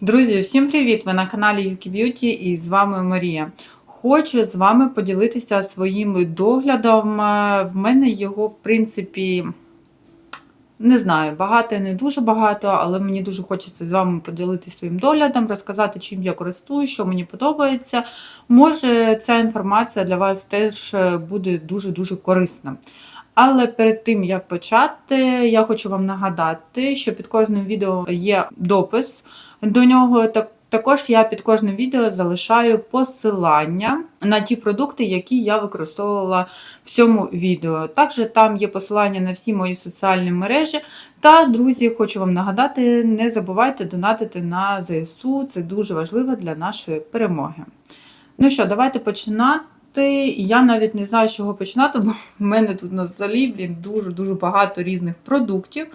Друзі, всім привіт! Ви на каналі Yuki Beauty і з вами Марія. Хочу з вами поділитися своїм доглядом. Е, В мене його, в принципі, не знаю, багато, не дуже багато, але мені дуже хочеться з вами поділитися своїм доглядом, розказати, чим я користуюсь, що мені подобається. Може, ця інформація для вас теж е, буде дуже-дуже корисна. Але перед тим як почати, я хочу вам нагадати, що під кожним відео є допис до нього. Так також я під кожним відео залишаю посилання на ті продукти, які я використовувала в цьому відео. Також там є посилання на всі мої соціальні мережі. Та, друзі, хочу вам нагадати: не забувайте донатити на ЗСУ, це дуже важливо для нашої перемоги. Ну що, давайте починати. Я навіть не знаю, з чого починати, бо в мене тут на столі, дуже-дуже багато різних продуктів.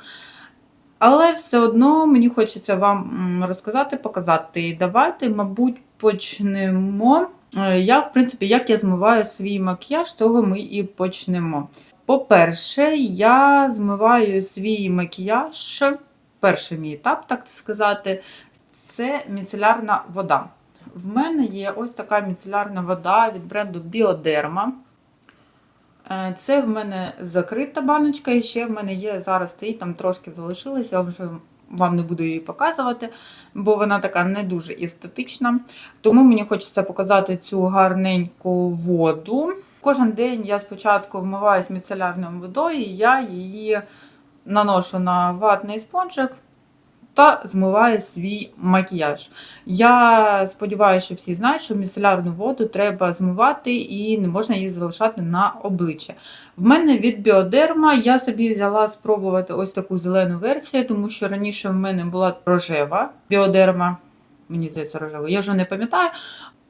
Але все одно мені хочеться вам розказати, показати. Давайте, мабуть, почнемо. Е, Я, в принципі, як я змиваю свій макіяж, з того ми і почнемо. По-перше, я змиваю свій макіяж. Перший мій етап, так сказати, це міцелярна вода. В мене є ось така міцелярна вода від бренду Bioderma. Е, Це в мене закрита баночка, і ще в мене є зараз стоїть, там трошки залишилося, я вже вам не буду її показувати, бо вона така не дуже естетична. Тому мені хочеться показати цю гарненьку воду. Кожен день я спочатку вмиваюсь міцелярною водою, і я її наношу на ватний спонжик та змиваю свій макіяж. Я сподіваюся, що всі знають, що міцелярну воду треба змивати і не можна її залишати на обличчя. В мене від Біодерма я собі взяла спробувати ось таку зелену версію, тому що раніше в мене була рожева біодерма. Мені здається, рожева. Я вже не пам'ятаю.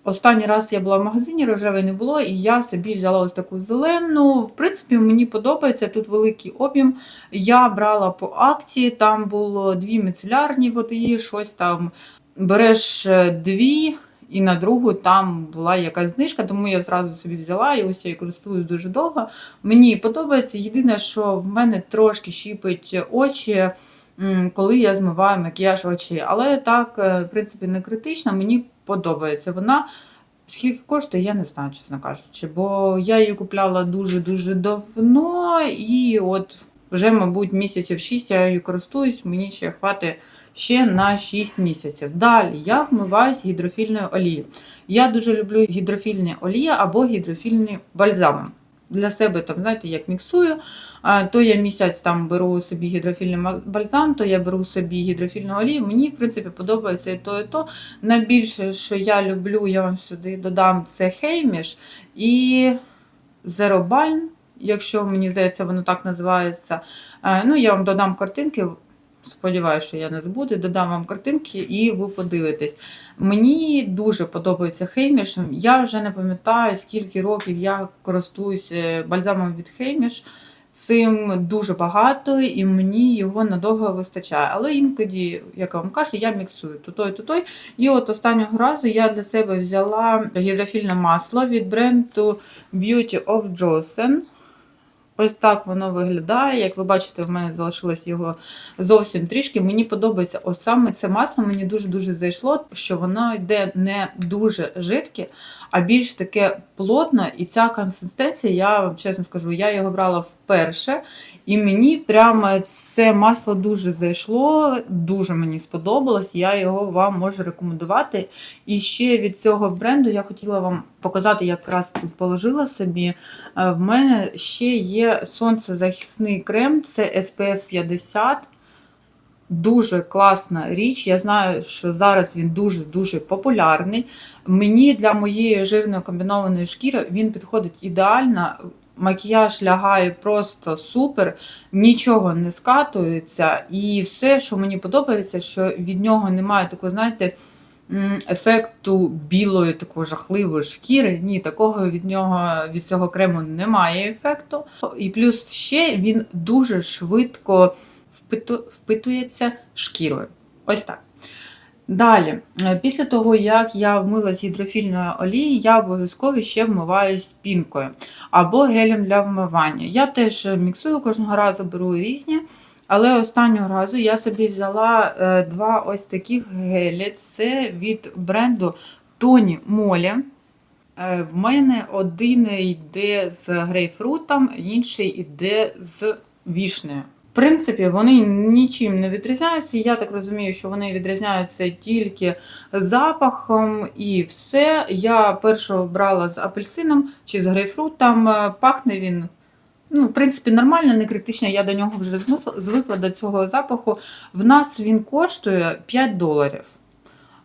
Останній раз я була в магазині, рожевої не було, і я собі взяла ось таку зелену. В принципі, мені подобається тут великий об'єм. Я брала по акції, там було дві міцелярні води, щось там береш е, дві, і на другу там була якась знижка, тому я зразу собі взяла і ось я її користуюсь дуже довго. Мені подобається. Єдине, що в мене трошки щіпить очі. Коли я змиваю макіяж очі. Але так, е, в принципі, не критично, мені подобається вона. Скільки коштує, я не знаю, чесно кажучи, бо я її купляла дуже-дуже давно, і от вже, мабуть, місяців 6 я її користуюсь, мені ще хватить ще на 6 місяців. Далі я вмиваюсь гідрофільною олією. Я дуже люблю гідрофільні олії або гідрофільні бальзами. Для себе там, знаєте, як міксую, то я місяць там беру собі гідрофільний бальзам, то я беру собі гідрофільну олію. Мені, в принципі, подобається і то, і то. Найбільше, що я люблю, я вам сюди додам, це хейміш і зеробальм, якщо мені здається, воно так називається. Е, Ну, я вам додам картинки. Сподіваюся, що я не забуду, додам вам картинки і ви подивитесь. Мені дуже подобається хейміш. Я вже не пам'ятаю, скільки років я користуюся бальзамом від хейміш. Цим дуже багато, і мені його надовго вистачає. Але інкоді, як я вам кажу, я міксую то той, то той. І от останнього разу я для себе взяла гідрофільне масло від бренду Beauty of Johnson. Ось так воно виглядає. Як ви бачите, в мене залишилось його зовсім трішки. Мені подобається ось саме це масло, мені дуже-дуже зайшло, що воно йде не дуже жидке, а більш таке плотне. І ця консистенція, я вам чесно скажу, я його брала вперше. І мені прямо це масло дуже зайшло, дуже мені сподобалось. Я його вам можу рекомендувати. І ще від цього бренду я хотіла вам показати, якраз тут положила собі. Е, В мене ще є сонцезахисний крем, це SPF 50. Дуже класна річ. Я знаю, що зараз він дуже-дуже популярний. Мені для моєї жирної комбінованої шкіри він підходить ідеально. Макіяж лягає просто супер, нічого не скатується. І все, що мені подобається, що від нього немає такого, знаєте, ефекту білої, такої жахливої шкіри. Ні, такого від нього від цього крему немає ефекту. І плюс ще він дуже швидко впитується шкірою. Ось так. Далі, е, після того, як я вмилась гідрофільною олією, я обов'язково ще вмиваюсь пінкою або гелем для вмивання. Я теж міксую кожного разу беру різні. Але останнього разу я собі взяла е, два ось таких гелі. Це від бренду Тоні Молі. Е, В мене один йде з грейпфрутом, інший йде з вішнею. В принципі, вони нічим не відрізняються. Я так розумію, що вони відрізняються тільки запахом і все. Я першу брала з апельсином чи з грейпфрутом. Е, Пахне він. Ну, в принципі, нормально, не критично, я до нього вже звикла до цього запаху. В нас він коштує 5 доларів.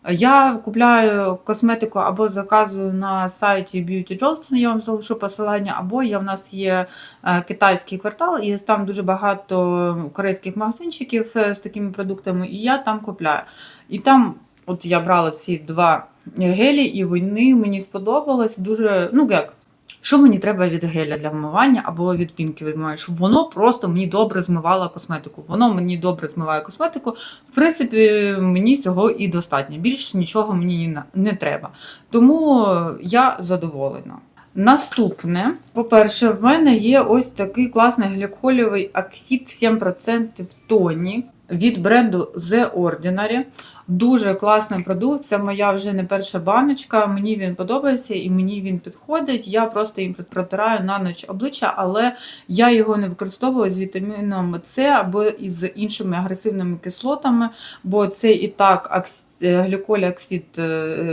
Я купляю косметику або заказую на сайті Beauty Johnston, я вам залишу посилання, або я, в нас є е, китайський квартал, і там дуже багато корейських магазинчиків е, з такими продуктами, і я там купляю. І там, от я брала ці два гелі, і вони мені сподобались дуже. Ну як? Що мені треба від геля для вмивання або від пінки відмивання? Щоб воно просто мені добре змивало косметику. Воно мені добре змиває косметику. В принципі, мені цього і достатньо. Більш нічого мені не- треба. Тому я задоволена. Наступне, по-перше, в мене є ось такий класний гліколівий оксид 7% тоні від бренду The Ordinary. Дуже класний продукт. Це моя вже не перша баночка. Мені він подобається і мені він підходить. Я просто їм протираю на ніч обличчя, але я його не використовую з вітаміном С або із іншими агресивними кислотами, бо це і так е, гліколіоксид е,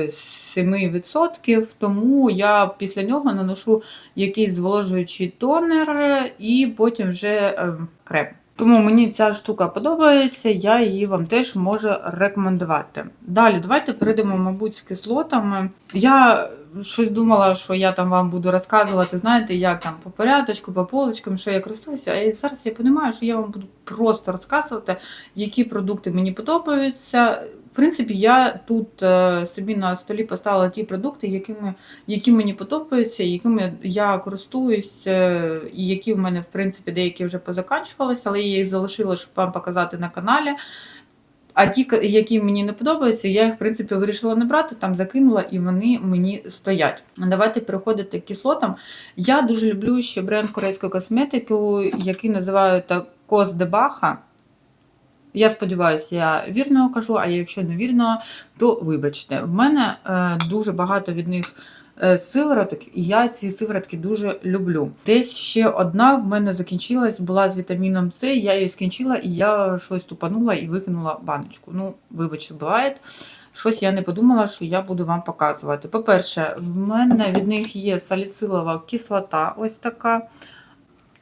7%, тому я після нього наношу якийсь зволожуючий тонер і потім вже е, крем. Тому мені ця штука подобається, я її вам теж можу рекомендувати. Далі, давайте перейдемо, мабуть, з кислотами. Я щось думала, що я там вам буду розказувати, знаєте, як там по порядочку, по полочкам, що я користуюся. А зараз я розумію, що я вам буду просто розказувати, які продукти мені подобаються. В принципі, я тут е, собі на столі поставила ті продукти, якими, які мені подобаються, якими я користуюсь, е, і які в мене, в принципі, деякі вже позаканчувалися, але я їх залишила, щоб вам показати на каналі. А ті, які мені не подобаються, я їх, в принципі, вирішила не брати, там закинула, і вони мені стоять. Давайте переходити к кислотам. Я дуже люблю ще бренд корейської косметики, який називають Кос де Баха. Я сподіваюся, я вірно кажу, а якщо не вірно, то вибачте. В мене е, дуже багато від них е, сивороток, і я ці сиворотки дуже люблю. Десь ще одна в мене закінчилась, була з вітаміном С, я її скінчила, і я щось тупанула і викинула баночку. Ну, вибачте, буває. Щось я не подумала, що я буду вам показувати. По-перше, в мене від них є саліцилова кислота, ось така.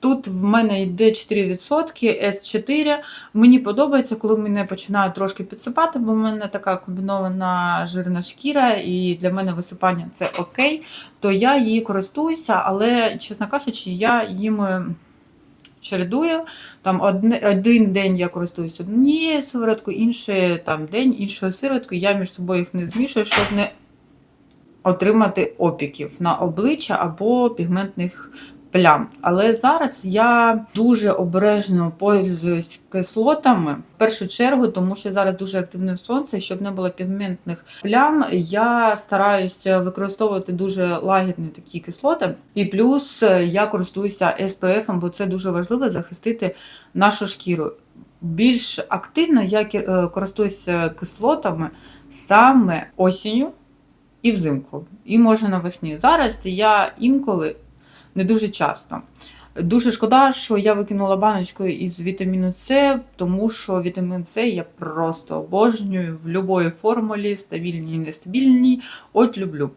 Тут в мене йде 4% С4. Мені подобається, коли мене починає трошки підсипати, бо в мене така комбінована жирна шкіра, і для мене висипання це окей. То я її користуюся, але, чесно кажучи, я їм е, чередую. Там одне, один день я користуюся однією сивороткою, інший там, день іншою сивороткою. Я між собою їх не змішую, щоб не отримати опіків на обличчя або пігментних плям. Але зараз я дуже обережно пользуюсь кислотами. В першу чергу, тому що зараз дуже активне сонце, щоб не було пігментних плям. Я стараюся використовувати дуже лагідні такі кислоти. І плюс е, я користуюся SPF, бо це дуже важливо захистити нашу шкіру. Більш активно я е, користуюся кислотами саме осінню і взимку, і може навесні. Зараз я інколи не дуже часто. Дуже шкода, що я викинула баночку із вітаміну С, тому що вітамін С я просто обожнюю в будь-якій формулі, стабільній і нестабільній. От люблю.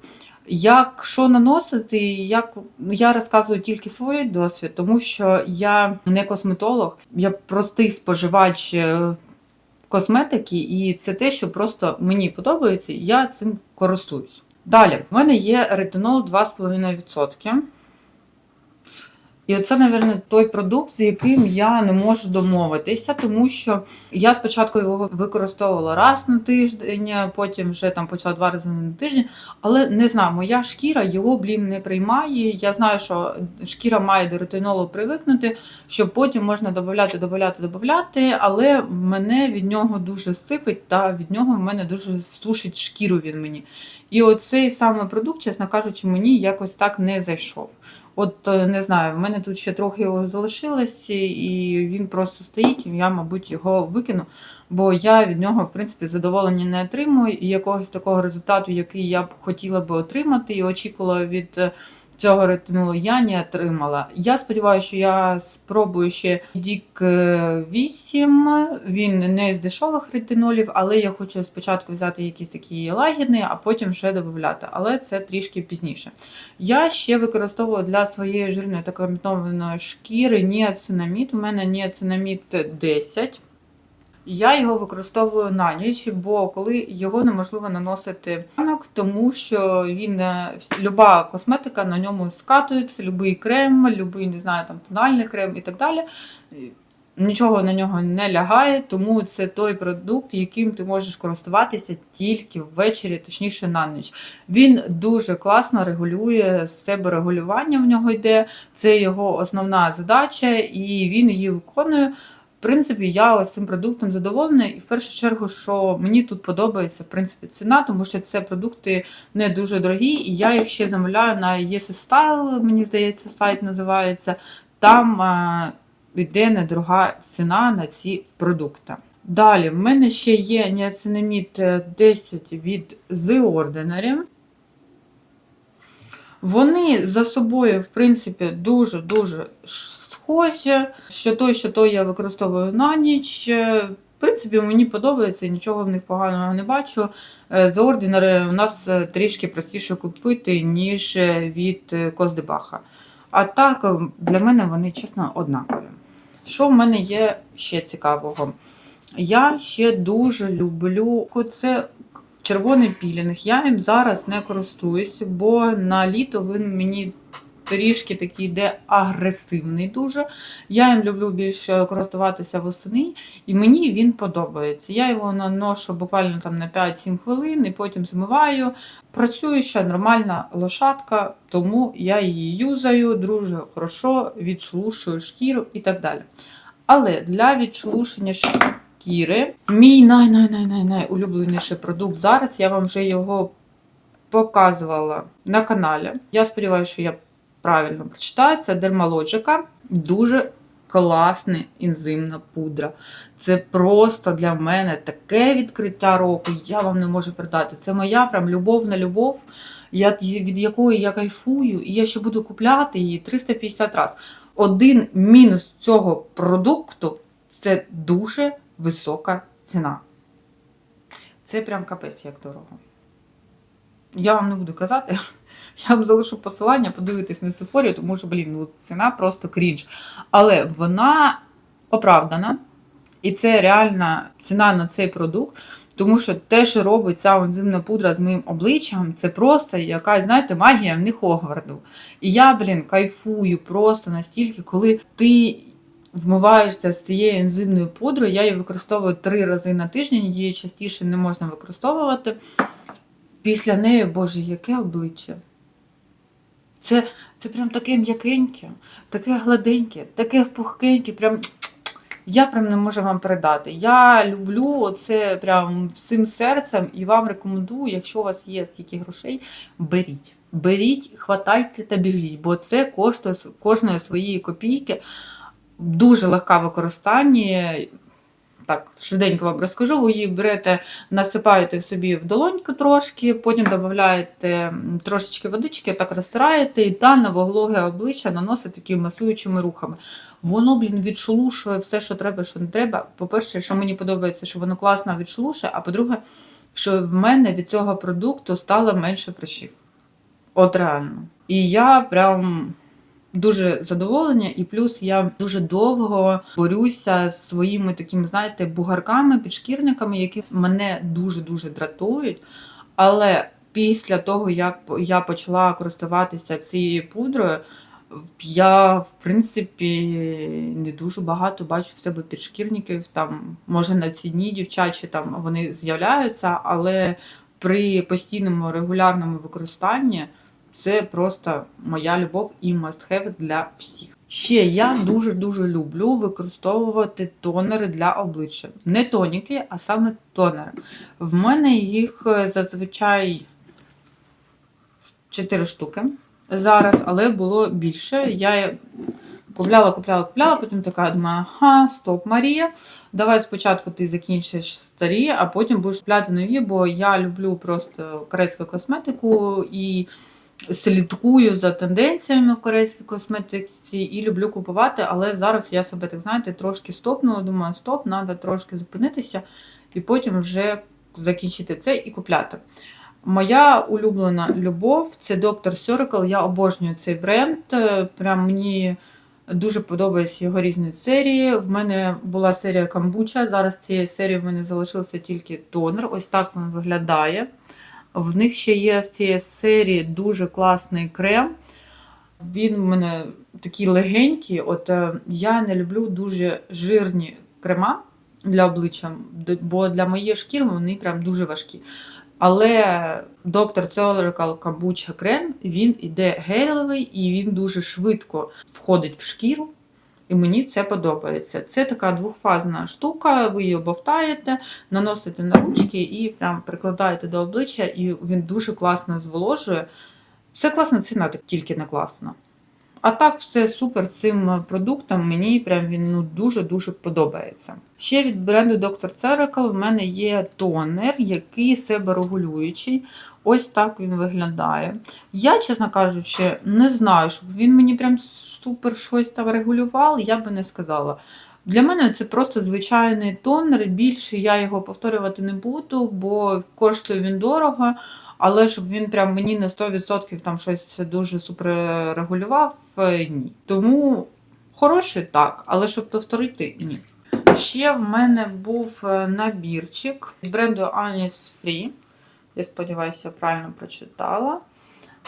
Якщо наносити, як я розказую тільки свій досвід, тому що я не косметолог, я простий споживач е, косметики, і це те, що просто мені подобається, і я цим користуюсь. Далі, в мене є ретинол 2,5%. І оце, мабуть, той продукт, з яким я не можу домовитися, тому що я спочатку його використовувала раз на тиждень, потім вже там почала два рази на тиждень. Але не знаю, моя шкіра його, блін, не приймає. Я знаю, що шкіра має до ретинолу привикнути, що потім можна додати, додати, додати, але мене від нього дуже сипить, та від нього в мене дуже сушить шкіру він мені. І оцей саме продукт, чесно кажучи, мені якось так не зайшов. От е, не знаю, в мене тут ще трохи його залишилось, і він просто стоїть, і я, мабуть, його викину, бо я від нього, в принципі, задоволення не отримую, і якогось такого результату, який я б хотіла би отримати, і очікувала від е, цього ретинулу, я не отримала. Я сподіваюся, що я спробую ще Дік 8. Він не з дешевих ретинолів, але я хочу спочатку взяти якісь такі лагідні, а потім ще додати. Але це трішки пізніше. Я ще використовую для своєї жирної та комбінованої шкіри ніацинамід. У мене ніацинамід 10. Я його використовую на ніч, бо коли його неможливо наносити ранок, тому що він е, люба косметика на ньому скатується, любий крем, любий, не знаю, там тональний крем і так далі. Нічого на нього не лягає, тому це той продукт, яким ти можеш користуватися тільки ввечері, точніше на ніч. Він дуже класно регулює себе регулювання в нього йде. Це його основна задача, і він її виконує. Принципі, я ось цим продуктом задоволена. І в першу чергу, що мені тут подобається в принципі ціна, тому що це продукти не дуже дорогі, і я їх ще замовляю на Yes Style, мені здається, сайт називається. Там а, йде недорога ціна на ці продукти. Далі, в мене ще є ніацинамід 10 від The Ordinary. Вони за собою, в принципі, дуже-дуже схожі. Що той, що той я використовую на ніч. Е, В принципі, мені подобається, нічого в них поганого не бачу. Е, The у нас е, трішки простіше купити, ніж від Коздебаха. А так, для мене вони, чесно, однакові. Що в мене є ще цікавого? Я ще дуже люблю це червоний пілінг. Я їм зараз не користуюсь, бо на літо він мені трішки такий йде агресивний дуже. Я їм люблю більше користуватися восени, і мені він подобається. Я його наношу буквально там на 5-7 хвилин і потім змиваю. Працююча нормальна лошадка, тому я її юзаю дуже хорошо, відшелушую шкіру і так далі. Але для відшелушення шкіри мій най-най-най-най улюбленіший продукт зараз. Я вам вже його показувала на каналі. Я сподіваюся, що я правильно прочитаю. Це Дермалоджика. Дуже класна інзимна пудра. Це просто для мене таке відкриття року. Я вам не можу передати. Це моя прям любовна любов, я, від якої я кайфую, і я ще буду купляти її 350 разів. Один мінус цього продукту це дуже висока ціна. Це прям капець як дорого. Я вам не буду казати. Я вам залишу посилання, подивитись на Сефорі, тому що, блін, ну ціна просто крінж. Але вона оправдана. І це реальна ціна на цей продукт. Тому що те, що робить ця ензимна пудра з моїм обличчям, це просто якась, знаєте, магія в них Хогварту. І я, блін, кайфую просто настільки, коли ти вмиваєшся з цією ензимною пудрою. Я її використовую три рази на тиждень, її частіше не можна використовувати. Після неї, боже, яке обличчя. Це, це прям таке м'якеньке, таке гладеньке, таке пухкеньке. Прям я прям не можу вам передати. Я люблю це прям всім серцем і вам рекомендую, якщо у вас є стільки грошей, беріть. Беріть, хватайте та біжіть, бо це коштує кожної своєї копійки. Дуже легка в використанні. Так, швиденько вам розкажу. Ви її берете, насипаєте собі в долоньку трошки, потім додаєте трошечки водички, так розтираєте і та на вологе обличчя наносите такими масуючими рухами. Воно, блін, відшелушує все, що треба, що не треба. По-перше, що мені подобається, що воно класно відшелушує, а по-друге, що в мене від цього продукту стало менше прищів. От реально. І я прям дуже задоволення, і плюс я дуже довго борюся з своїми такими, знаєте, бугарками, підшкірниками, які мене дуже-дуже дратують. Але після того, як я почала користуватися цією пудрою, я, в принципі, не дуже багато бачу в себе підшкірників. Там, може, на ці дні дівчачі там вони з'являються, але при постійному регулярному використанні це просто моя любов і must have для всіх. Ще я дуже-дуже люблю використовувати тонери для обличчя. Не тоніки, а саме тонери. В мене їх е, зазвичай 4 штуки. зараз, але було більше. Я купляла, купляла, купляла, потім така думаю, ага, стоп, Марія. Давай спочатку ти закінчиш старі, а потім будеш купляти нові, бо я люблю просто корейську косметику і слідкую за тенденціями в корейській косметиці і люблю купувати, але зараз я себе, так знаєте, трошки стопнула. Думаю, стоп, треба трошки зупинитися і потім вже закінчити це і купляти. Моя улюблена любов це Dr. Circle. Я обожнюю цей бренд. Е, Прям мені дуже подобаються його різні серії. В мене була серія камбуча. Зараз цієї серії в мене залишився тільки тонер. Ось так він виглядає. В них ще є з цієї серії дуже класний крем. Він в мене такий легенький. От е, я не люблю дуже жирні крема для обличчя, бо для моєї шкіри вони прям дуже важкі. Але доктор Цолеркал Камбуча крем він іде гелевий і він дуже швидко входить в шкіру. І мені це подобається. Це така двохфазна штука, ви її обовтаєте, наносите на ручки і прям прикладаєте до обличчя, і він дуже класно зволожує. Це класна ціна, так тільки не класна. А так, все супер з цим продуктом. Мені прям він ну, дуже-дуже подобається. Ще від бренду Dr. Ceracle в мене є тонер, який себорегулюючий. Ось так він виглядає. Я, чесно кажучи, не знаю, щоб він мені прям супер щось там регулював, я би не сказала. Для мене це просто звичайний тонер. Більше я його повторювати не буду, бо коштує він дорого. Але щоб він прям мені на 100% там щось дуже супер регулював, е, ні. Тому хороший так, але щоб повторити, ні. Ще в мене був е, набірчик бренду Anis Free. Я сподіваюся, правильно прочитала.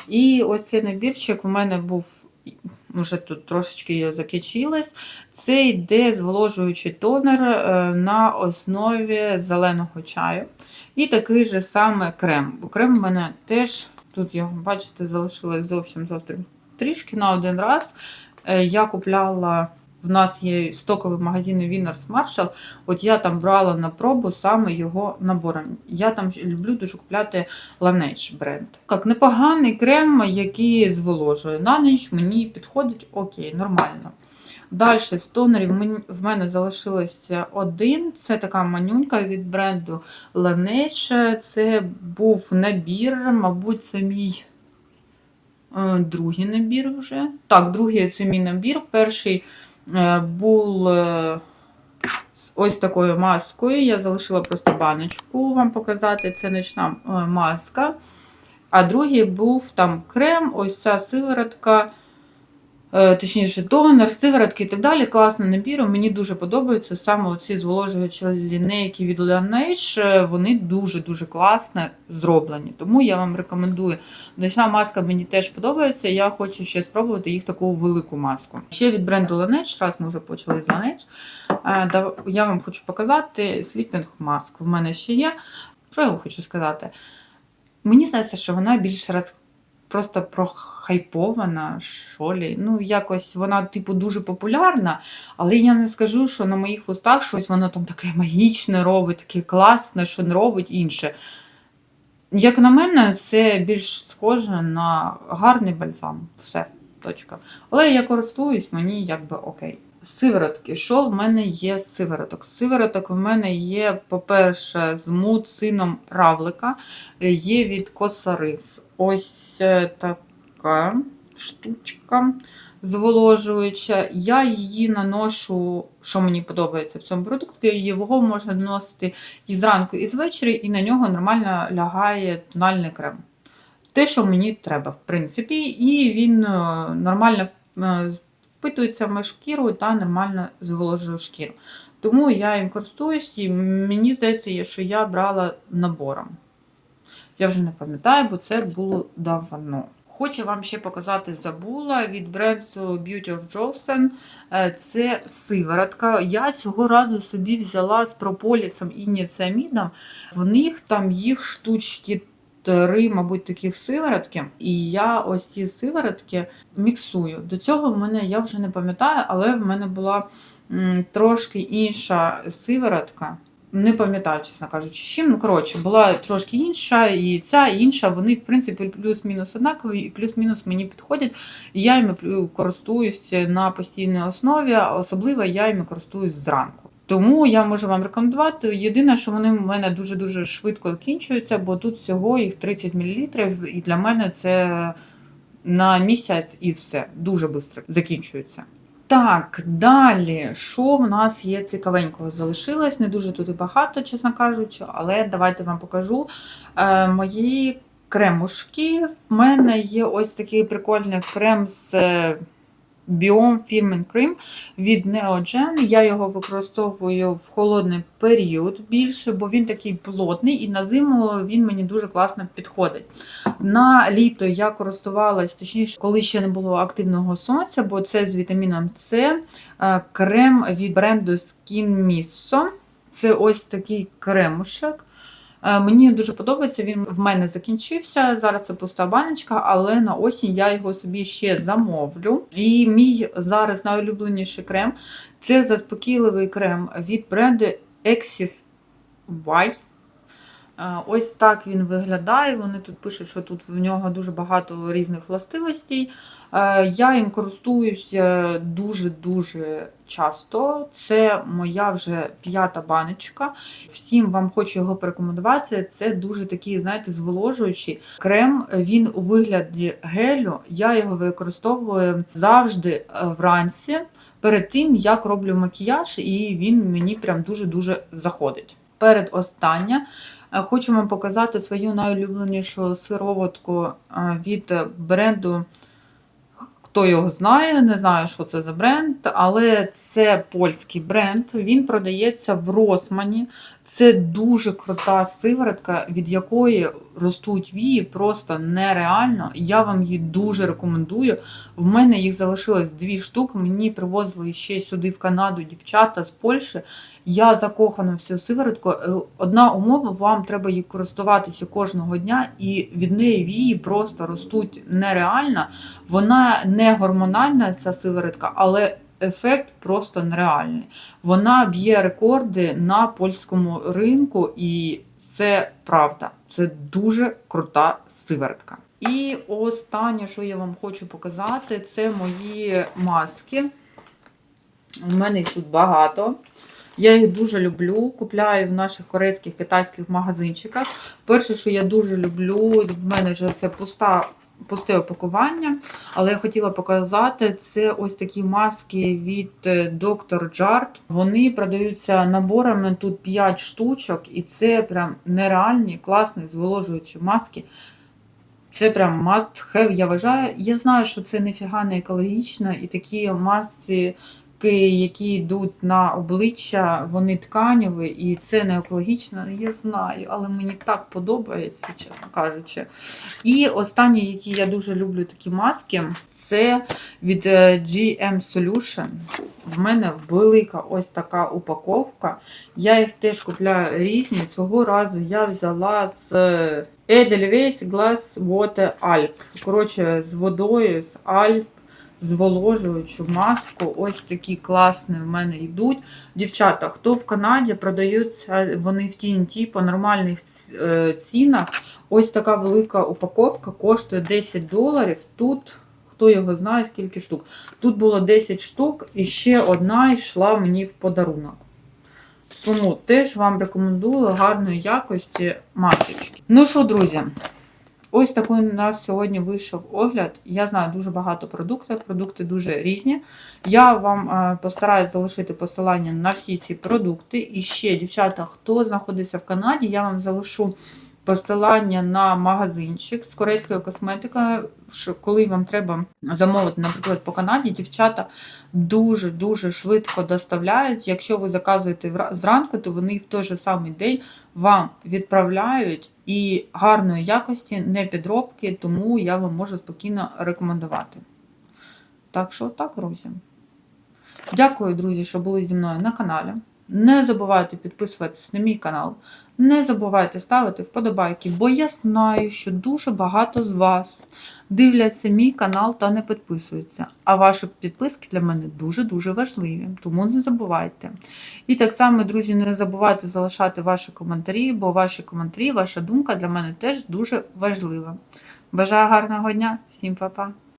І ось цей набірчик у мене був. Вже тут трошечки я закінчилась. Це йде зволожуючий тонер е, на основі зеленого чаю. І такий же саме крем. Бо крем в мене теж, тут його, бачите, залишилось зовсім зовсім трішки на один раз. Е, Я купляла, в нас є стоковий магазин Winners Marshall. От я там брала на пробу саме його набором. Я там люблю дуже купляти Laneige бренд. Як непоганий крем, який зволожує. На ніч мені підходить окей, нормально. Далі з тонерів в мене залишилося один. Це така манюнька від бренду Laneige. Це був набір, мабуть, це мій е, другий набір вже. Так, другий це мій набір. Перший був е, з ось такою маскою. Я залишила просто баночку вам показати. Це нічна е, маска. А другий був там крем, ось ця сиворотка. Е, Точніше, тонер, сиворотки і так далі. Класний набір. Мені дуже подобаються саме ці зволожуючі лінейки від Laneige. Е, Вони дуже-дуже класно зроблені. Тому я вам рекомендую. Ночна маска мені теж подобається. Я хочу ще спробувати їх таку велику маску. Ще від бренду Laneige, раз ми вже почали з Laneige. е, Я вам хочу показати Sleeping Mask. В мене ще є. Що я вам хочу сказати? Мені здається, що вона більше раз просто прохайпована, що лі. Ну, якось вона, типу, дуже популярна, але я не скажу, що на моїх вустах щось воно там таке магічне робить, таке класне, що не робить інше. Як на мене, це більш схоже на гарний бальзам. Все, точка. Але я користуюсь, мені якби окей. Сиворотки. Що в мене є сивороток? Сивороток в мене є, по-перше, з муцином равлика, е, є від Косарис. Ось е, така штучка зволожуюча. Я її наношу, що мені подобається в цьому продукті, його можна наносити і зранку, і звечері, і на нього нормально лягає тональний крем. Те, що мені треба, в принципі, і він е, нормально е, впитується в мою шкіру та нормально зволожує шкіру. Тому я їм користуюсь, і мені здається, що я брала набором. Я вже не пам'ятаю, бо це було давно. Хочу вам ще показати забула від бренду Beauty of Johnson. Е, Це сиворотка. Я цього разу собі взяла з прополісом і ніцеамідом. В них там їх штучки три, мабуть, таких сиворотки. І я ось ці сиворотки міксую. До цього в мене я вже не пам'ятаю, але в мене була м, трошки інша сиворотка. Не пам'ятаю, чесно кажучи, чим. Ну, коротше, була трошки інша, і ця і інша, вони, в принципі, плюс-мінус однакові, і плюс-мінус мені підходять. І я їми плю- користуюсь на постійній основі, особливо я їми користуюсь зранку. Тому я можу вам рекомендувати. Єдине, що вони в мене дуже-дуже швидко закінчуються, бо тут всього їх 30 мл, і для мене це на місяць і все. Дуже швидко закінчується. Так, далі, що в нас є цікавенького? Залишилось, не дуже тут і багато, чесно кажучи, але давайте вам покажу е, мої кремушки. В мене є ось такий прикольний крем з Biome Firmen Cream від Neogen. Я його використовую в холодний період більше, бо він такий плотний і на зиму він мені дуже класно підходить. На літо я користувалась, точніше, коли ще не було активного сонця, бо це з вітаміном С, е, крем від бренду Skin Misso. Це ось такий кремушек. Е, Мені дуже подобається, він в мене закінчився. Зараз це пуста баночка, але на осінь я його собі ще замовлю. І мій зараз найулюбленіший крем це заспокійливий крем від бренду Exis Y. Е, Ось так він виглядає. Вони тут пишуть, що тут в нього дуже багато різних властивостей. Е, Я їм користуюся дуже-дуже часто. Це моя вже п'ята баночка. Всім вам хочу його порекомендувати. Це дуже такий, знаєте, зволожуючий крем. Він у вигляді гелю. Я його використовую завжди е, вранці. Перед тим, як роблю макіяж, і він мені прям дуже-дуже заходить. Перед остання Е, Хочу вам показати свою найулюбленішу сироватку е, від бренду. Хто його знає, не знаю, що це за бренд, але це польський бренд. Він продається в Росмані. Це дуже крута сиворотка, від якої ростуть вії просто нереально. Я вам її дуже рекомендую. В мене їх залишилось дві штуки. Мені привозили ще сюди в Канаду дівчата з Польщі. Я закохана в цю сиворотку. Е, Одна умова, вам треба її користуватися кожного дня, і від неї вії просто ростуть нереально. Вона не гормональна, ця сиворотка, але ефект просто нереальний. Вона б'є рекорди на польському ринку, і це правда. Це дуже крута сиворотка. І останнє, що я вам хочу показати, це мої маски. У мене їх тут багато. Я їх дуже люблю. Купляю в наших корейських китайських магазинчиках. Перше, що я дуже люблю, в мене вже це пуста, пусте опакування. Але я хотіла показати це ось такі маски від Доктор Dr. Jart. Вони продаються наборами тут 5 штучок, і це прям нереальні, класні, зволожуючі маски. Це прям must have, я вважаю. Я знаю, що це ніфіга не екологічно, і такі маски, які йдуть на обличчя, вони тканеві, і це не екологічно, я знаю, але мені так подобається, чесно кажучи. І останні, які я дуже люблю такі маски, це від е, GM Solution. В мене велика ось така упаковка. Я їх теж купляю різні. Цього разу я взяла з е, Edelweiss Glass Water Alp. Коротше, з водою, з Альп зволожуючу маску. Ось такі класні в мене йдуть. Дівчата, хто в Канаді продаються вони в TNT по нормальних е, цінах. Ось така велика упаковка коштує 10 доларів. Тут, хто його знає, скільки штук. Тут було 10 штук, і ще одна йшла мені в подарунок. Тому теж вам рекомендую гарної якості масочки. Ну що, друзі, ось такий у нас сьогодні вийшов огляд. Я знаю дуже багато продуктів, продукти дуже різні. Я вам е, постараюсь залишити посилання на всі ці продукти. І ще, дівчата, хто знаходиться в Канаді, я вам залишу посилання на магазинчик з корейською косметикою. Коли вам треба замовити, наприклад, по Канаді, дівчата дуже-дуже швидко доставляють. Якщо ви заказуєте зранку, то вони в той же самий день вам відправляють і гарної якості, не підробки, тому я вам можу спокійно рекомендувати. Так що так, друзі. Дякую, друзі, що були зі мною на каналі. Не забувайте підписуватись на мій канал. Не забувайте ставити вподобайки, бо я знаю, що дуже багато з вас дивляться мій канал та не підписуються. А ваші підписки для мене дуже-дуже важливі, тому не забувайте. І так само, друзі, не забувайте залишати ваші коментарі, бо ваші коментарі, ваша думка для мене теж дуже важлива. Бажаю гарного дня, всім па-па!